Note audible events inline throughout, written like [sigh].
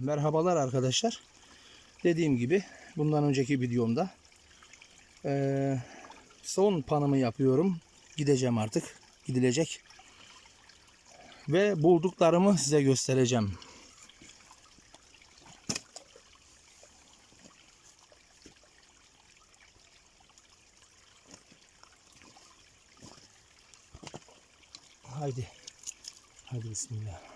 Merhabalar arkadaşlar. Dediğim gibi bundan önceki videomda eee, son panımı yapıyorum. Gideceğim artık. Gidilecek. Ve bulduklarımı size göstereceğim. Haydi. Haydi bismillah.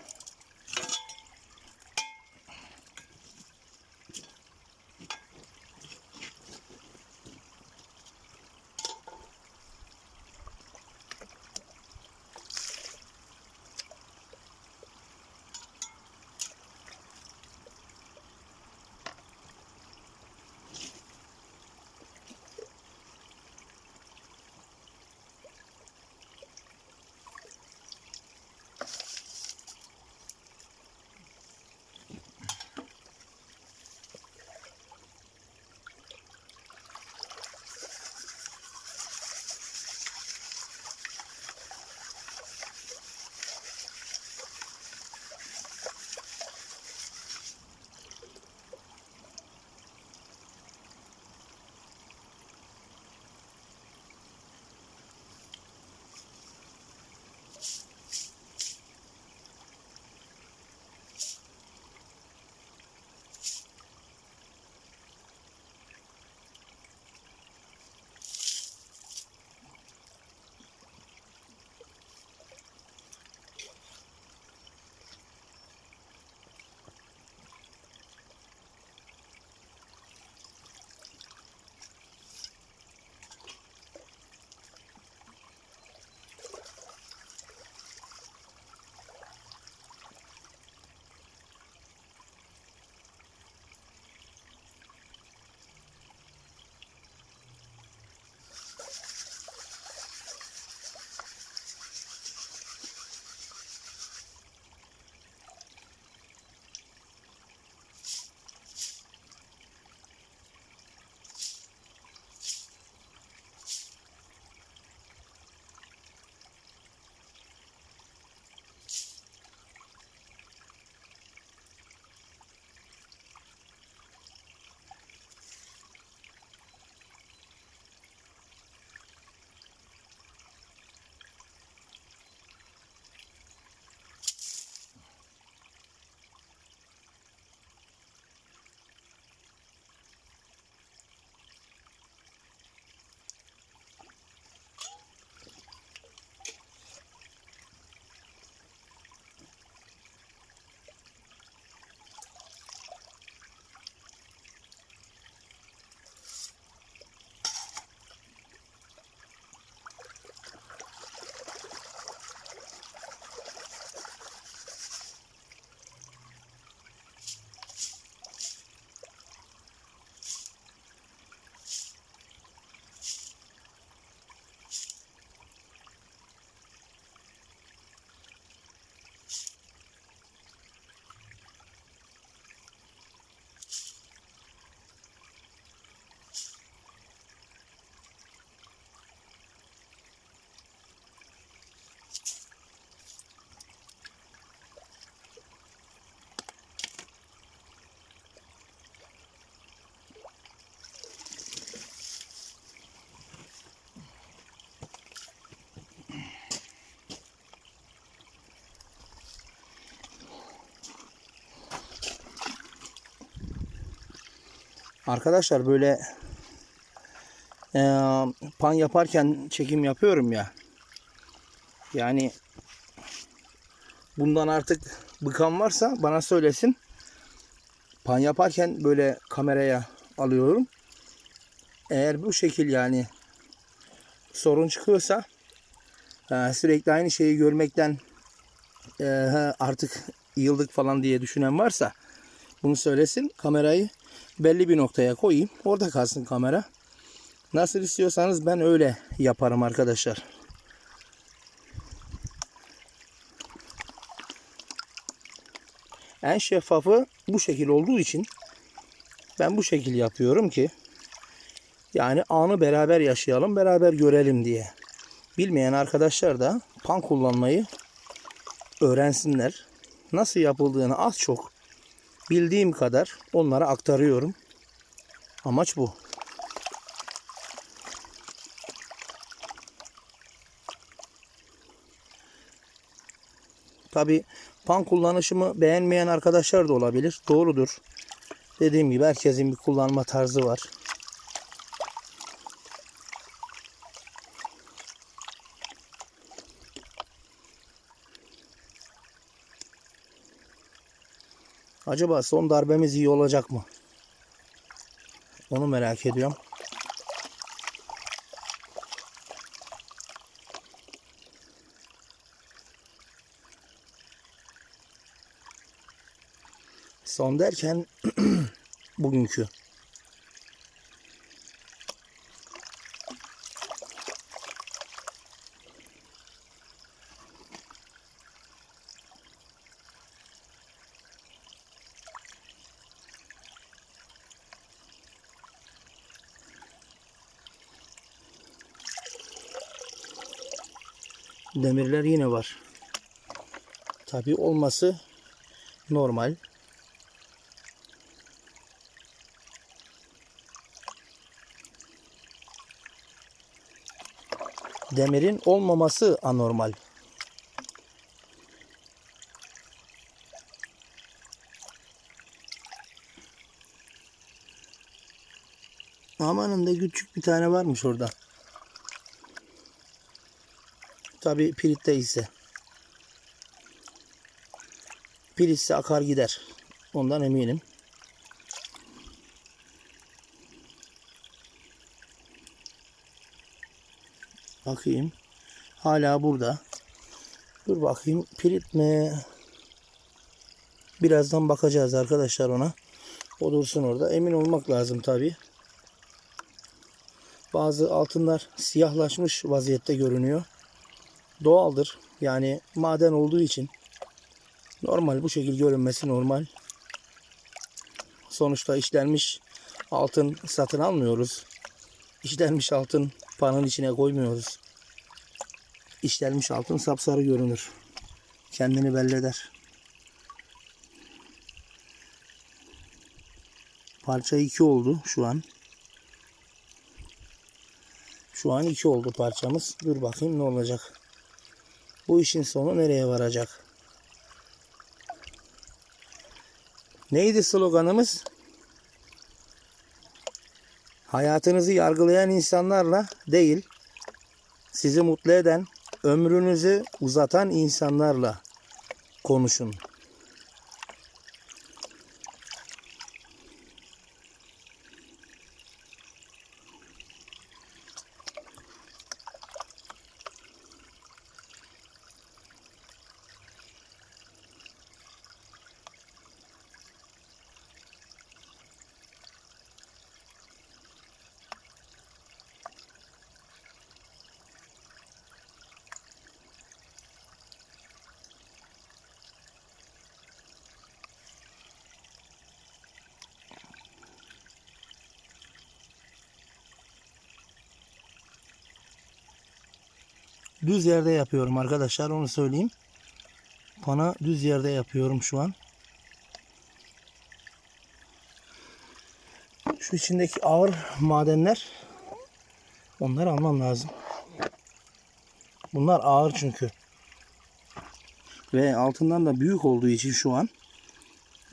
Arkadaşlar böyle eee, pan yaparken çekim yapıyorum ya. Yani bundan artık bıkan varsa bana söylesin. Pan yaparken böyle kameraya alıyorum. Eğer bu şekil yani sorun çıkıyorsa eee, sürekli aynı şeyi görmekten eee, artık yıldık falan diye düşünen varsa bunu söylesin. Kamerayı belli bir noktaya koyayım. Orada kalsın kamera. Nasıl istiyorsanız ben öyle yaparım arkadaşlar. En şeffafı bu şekil olduğu için ben bu şekil yapıyorum ki yani anı beraber yaşayalım, beraber görelim diye. Bilmeyen arkadaşlar da pan kullanmayı öğrensinler. Nasıl yapıldığını az çok bildiğim kadar onlara aktarıyorum. Amaç bu. Tabi pan kullanışımı beğenmeyen arkadaşlar da olabilir. Doğrudur. Dediğim gibi herkesin bir kullanma tarzı var. Acaba son darbemiz iyi olacak mı? Onu merak ediyorum. Son derken [clears throat] bugünkü. Demirler yine var. Tabi olması normal. Demirin olmaması anormal. Amanın da küçük bir tane varmış orada. Tabi piritte ise. Piritse akar gider. Ondan eminim. Bakayım. Hala burada. Dur bakayım. Pirit mi? Birazdan bakacağız arkadaşlar ona. O dursun orada. Emin olmak lazım tabi. Bazı altınlar siyahlaşmış vaziyette görünüyor. Doğaldır. Yani maden olduğu için normal bu şekil görünmesi normal. Sonuçta işlenmiş altın satın almıyoruz. İşlenmiş altın panın içine koymuyoruz. İşlenmiş altın sapsarı görünür. Kendini belli eder. Parça 2 oldu şu an. Şu an 2 oldu parçamız. Dur bakayım ne olacak. Bu işin sonu nereye varacak? Neydi sloganımız? Hayatınızı yargılayan insanlarla değil, sizi mutlu eden, ömrünüzü uzatan insanlarla konuşun. Düz yerde yapıyorum arkadaşlar onu söyleyeyim. Pana düz yerde yapıyorum şu an. Şu içindeki ağır madenler onları almam lazım. Bunlar ağır çünkü. Ve altından da büyük olduğu için şu an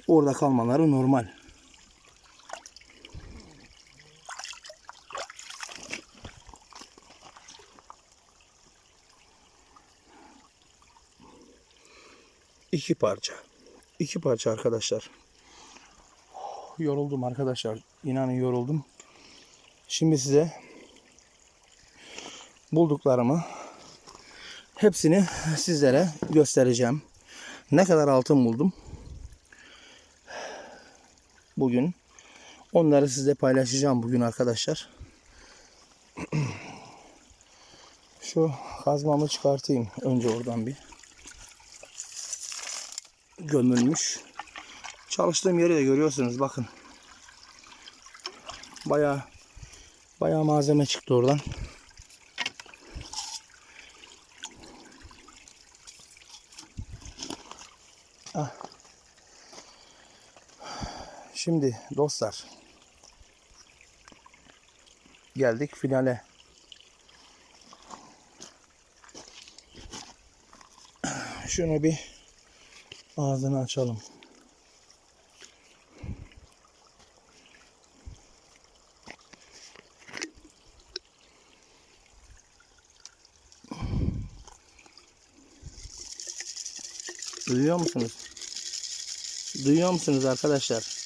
orada kalmaları normal. İki parça. İki parça arkadaşlar. Yoruldum arkadaşlar. İnanın yoruldum. Şimdi size bulduklarımı hepsini sizlere göstereceğim. Ne kadar altın buldum. Bugün onları size paylaşacağım bugün arkadaşlar. [clears throat] Şu kazmamı çıkartayım önce oradan bir gömülmüş. Çalıştığım yeri de görüyorsunuz bakın. Baya baya malzeme çıktı oradan. Ah. Şimdi dostlar geldik finale. Şunu bir ağzını açalım. Duyuyor musunuz? Duyuyor musunuz arkadaşlar?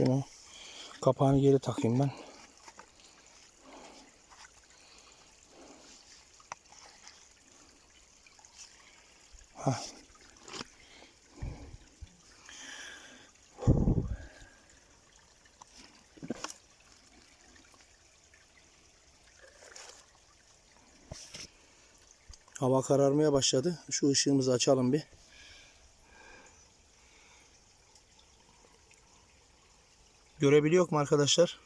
Şunu kapağını geri takayım ben. Hah. Hava kararmaya başladı. Şu ışığımızı açalım bir. Görebiliyor mu arkadaşlar?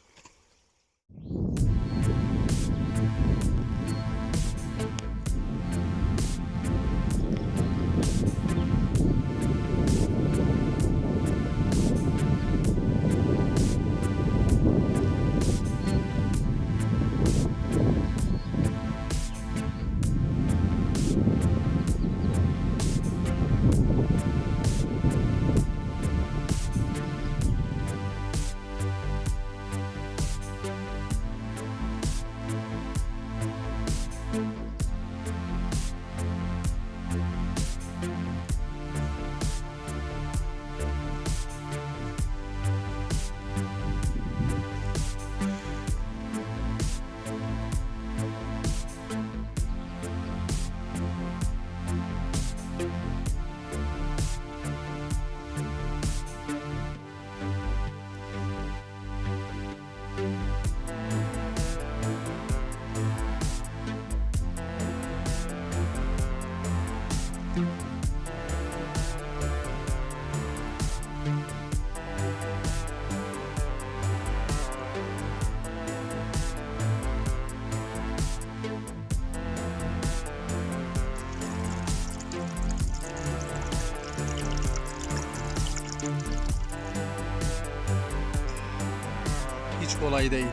Kolay değil.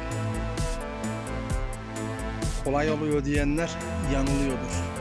Kolay oluyor diyenler yanılıyordur.